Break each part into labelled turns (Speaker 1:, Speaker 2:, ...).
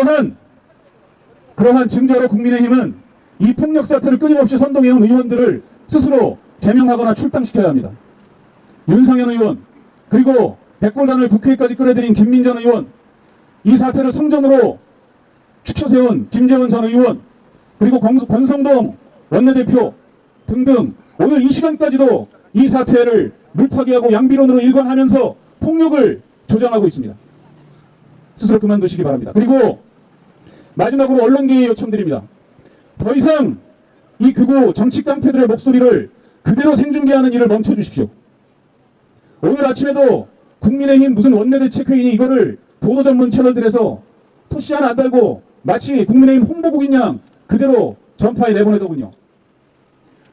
Speaker 1: 그러한 그러한 증거로 국민의힘은 이 폭력 사태를 끊임없이 선동해온 의원들을 스스로 제명하거나 출당시켜야 합니다. 윤상현 의원 그리고 백골단을 국회까지 끌어들인 김민전 의원 이 사태를 성전으로 추켜세운 김재원 전 의원 그리고 권- 권성동 원내대표 등등 오늘 이 시간까지도 이 사태를 물타기하고 양비론으로 일관하면서 폭력을 조장하고 있습니다. 스스로 그만두시기 바랍니다. 그리고 마지막으로 언론계에 요청드립니다. 더 이상 이 극우 정치 깡패들의 목소리를 그대로 생중계하는 일을 멈춰 주십시오. 오늘 아침에도 국민의힘 무슨 원내대책회의니 이거를 보도 전문 채널들에서 토시 하나 안 달고 마치 국민의힘 홍보국인 양 그대로 전파에 내보내더군요.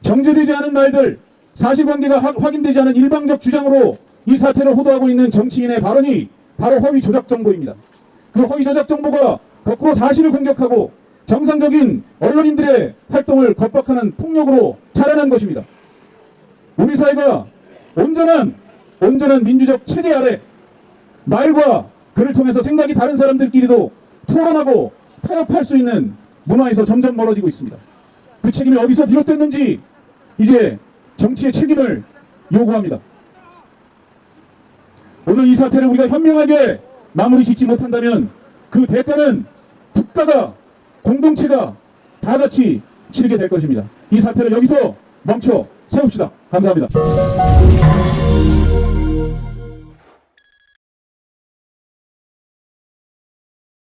Speaker 1: 정제되지 않은 말들, 사실관계가 하- 확인되지 않은 일방적 주장으로 이 사태를 호도하고 있는 정치인의 발언이 바로 허위 조작 정보입니다. 그 허위 조작 정보가 거꾸로 사실을 공격하고 정상적인 언론인들의 활동을 겁박하는 폭력으로 자라난 것입니다. 우리 사회가 온전한 온전한 민주적 체제 아래 말과 글을 통해서 생각이 다른 사람들끼리도 토론하고 타협할 수 있는 문화에서 점점 멀어지고 있습니다. 그 책임이 어디서 비롯됐는지 이제 정치의 책임을 요구합니다. 오늘 이 사태를 우리가 현명하게 마무리 짓지 못한다면 그 대가는 국가가 공동체가 다 같이 치르게 될 것입니다. 이 사태를 여기서 멈춰 세웁시다. 감사합니다.